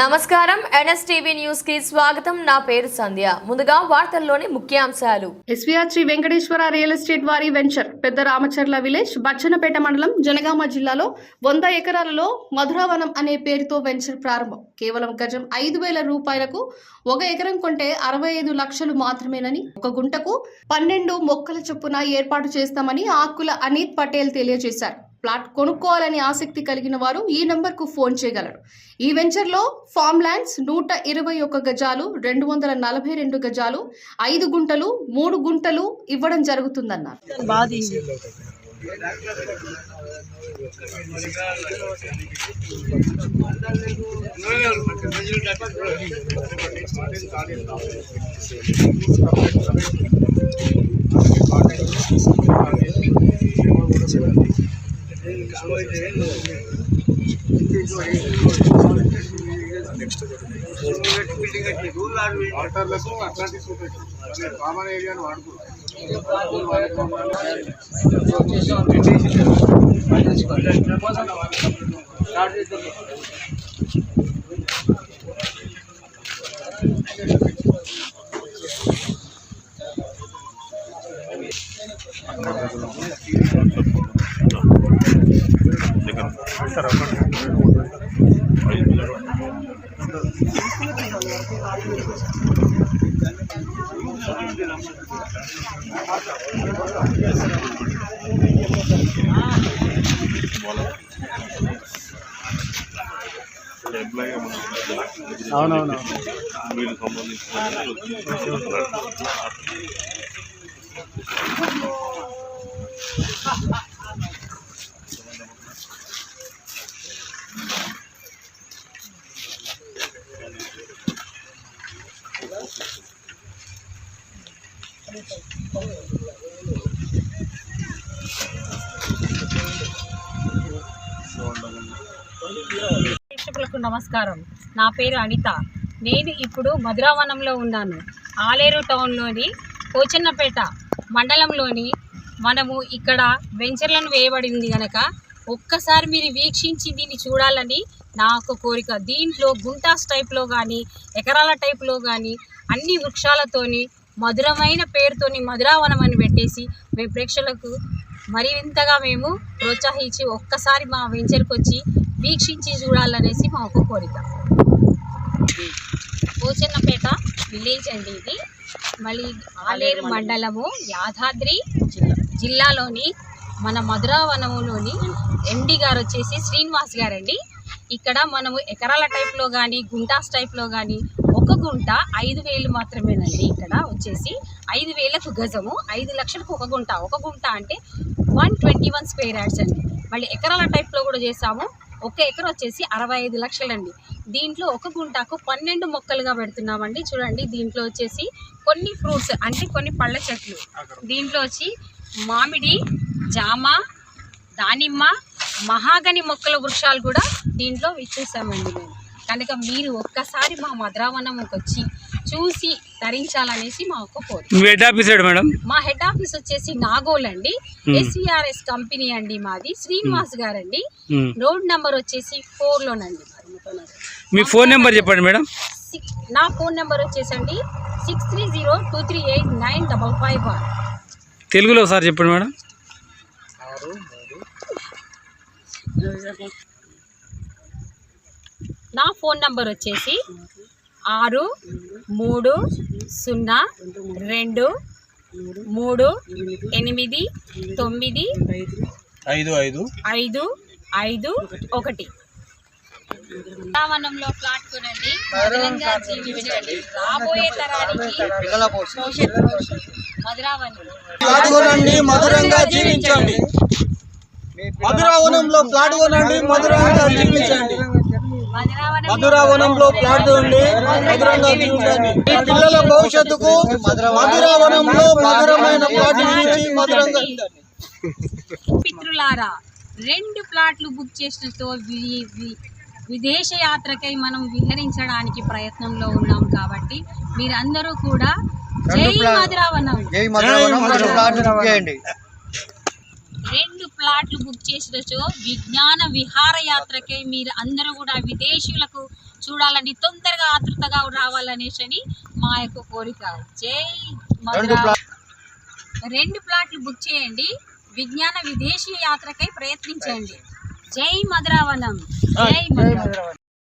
నమస్కారం. ఎన్ఎస్టీవీ న్యూస్కి స్వాగతం. నా పేరు సంధ్య. ముందుగా వార్తల్లోని ముఖ్యాంశాలు. SVR Shri Venkateswara real estate వారి వెంచర్ పెద్ద రామచర్ల విలేజ్ బచ్చనపేట మండలం జనగామ జిల్లాలో వంద ఎకరాలలో మధురావనం అనే పేరుతో వెంచర్ ప్రారంభం. కేవలం గజం ఐదు వేల రూపాయలకు ఒక ఎకరం కొంటే అరవై ఐదు లక్షలు మాత్రమేనని ఒక గుంటకు పన్నెండు మొక్కల చొప్పున ఏర్పాటు చేస్తామని ఆకుల అనీత్ పటేల్ తెలియజేశారు. ప్లాట్ కొనుక్కోవాలని ఆసక్తి కలిగిన వారు ఈ నెంబర్కు ఫోన్ చేయగలరు. ఈ వెంచర్లో ఫామ్ ల్యాండ్స్ నూట ఇరవై ఒక్క గజాలు రెండు వందల నలభై రెండు గజాలు ఐదు గుంటలు మూడు గుంటలు ఇవ్వడం జరుగుతుందన్నారు. వాటర్లకు అట్లాంటి సూపర్ కామన్ ఏరియాను వాడుకోవాలి అవునవును వీళ్ళకి సంబంధించిన ప్రేక్షకులకు నమస్కారం. నా పేరు అనిత. నేను ఇప్పుడు మధురావనంలో ఉన్నాను. ఆలేరు టౌన్లోని పోచన్నపేట మండలంలోని మనము ఇక్కడ వెంచర్లను వేయబడింది గనక ఒక్కసారి మీరు వీక్షించి దీన్ని చూడాలని నా ఒక కోరిక. దీంట్లో గుంటాస్ టైప్లో కానీ ఎకరాల టైప్లో కానీ అన్ని వృక్షాలతోని మధురమైన పేరుతోని మధురావనం అని పెట్టేసి మేము ప్రేక్షకులకు మరింతగా మేము ప్రోత్సహించి ఒక్కసారి మా వెంచర్కి వచ్చి వీక్షించి చూడాలనేసి మా ఒక కోరిక. పోచన్నపేట విలేజ్ అండి ఇది. మళ్ళీ ఆలేరు మండలము యాదాద్రి జిల్లాలోని మన మధురావనములోని ఎండి గారు వచ్చేసి శ్రీనివాస్ గారండి. ఇక్కడ మనము ఎకరాల టైప్లో కానీ గుంటాస్ టైప్లో కానీ ఒక గుంట ఐదు వేలు మాత్రమేనండి ఇక్కడ వచ్చేసి ఐదు వేలకు గజము ఐదు లక్షలకు ఒక గుంట. ఒక గుంట అంటే one twenty one square yards అండి. మళ్ళీ ఎకరాల టైప్లో కూడా చేసాము ఒక ఎకరం వచ్చేసి అరవై ఐదు లక్షలండి. దీంట్లో ఒక గుంటకు పన్నెండు మొక్కలుగా పెడుతున్నామండి. చూడండి దీంట్లో వచ్చేసి కొన్ని ఫ్రూట్స్ అంటే కొన్ని పళ్ళ చెట్లు. దీంట్లో వచ్చి మామిడి జామ దానిమ్మ మహాగని మొక్కల వృక్షాలు కూడా దీంట్లో ఇచ్చేసామండి మేము. కనుక మీరు ఒక్కసారి మా మధురావనంకి వచ్చి చూసి ధరించాలనేసి మా ఒక కోరిక. మీ హెడ్ ఆఫీస్ మేడం? మా హెడ్ ఆఫీస్ వచ్చేసి నాగోల్ అండి. ఎస్విఆర్ఎస్ కంపెనీ అండి మాది. శ్రీనివాస్ గారండి. రోడ్ నంబర్ వచ్చేసి ఫోర్ లోనండి మీ ఫోన్ నెంబర్. చెప్పండి మేడం. సిక్స్ నా ఫోన్ నెంబర్ వచ్చేసండి six three zero two three eight nine double five one. తెలుగులో ఒకసారి చెప్పండి మేడం. నా ఫోన్ నంబర్ వచ్చేసి ఆరు మూడు సున్నా రెండు మూడు ఎనిమిది తొమ్మిది ఐదు ఐదు ఐదు ఐదు ఒకటి. వృందావనంలో ఫ్లాట్ కొనండి. మధురంగా జీవించండి. రాబోయే తరానికి భవిష్యత్తు మధురావనం. ప్లాట్ కొనండి మధురంగా జీవించండి. మధురావనంలో ప్లాట్ కొనండి మధురంగా జీవించండి. మధురావనంలో ప్లాట్ మధురంగా జీవించండి. మీ పిల్లల భవిష్యత్తుకు మధురావనంలో మధురమైన ప్లాట్ ఇచ్చి మధురంగా పితృలారా రెండు ప్లాట్లు బుక్ చేసినతో వి- వి- విదేశ యాత్రకై మనం విహరించడానికి ప్రయత్నంలో ఉన్నాం కాబట్టి మీరందరూ కూడా జై మధురావనం. మధురావనం. ప్లాట్ చేయండి. ప్లాట్లు బుక్ చేసినచో విజ్ఞాన విహారయాత్రకై మీరు అందరూ కూడా విదేశీయులకు చూడాలని తొందరగా ఆతృతగా రావాలనేసి అని మా యొక్క కోరిక. జై రెండు ప్లాట్లు బుక్ చేయండి. విజ్ఞాన విదేశీ యాత్రకై ప్రయత్నించండి. జై మధురావనం. జై మధురావనం.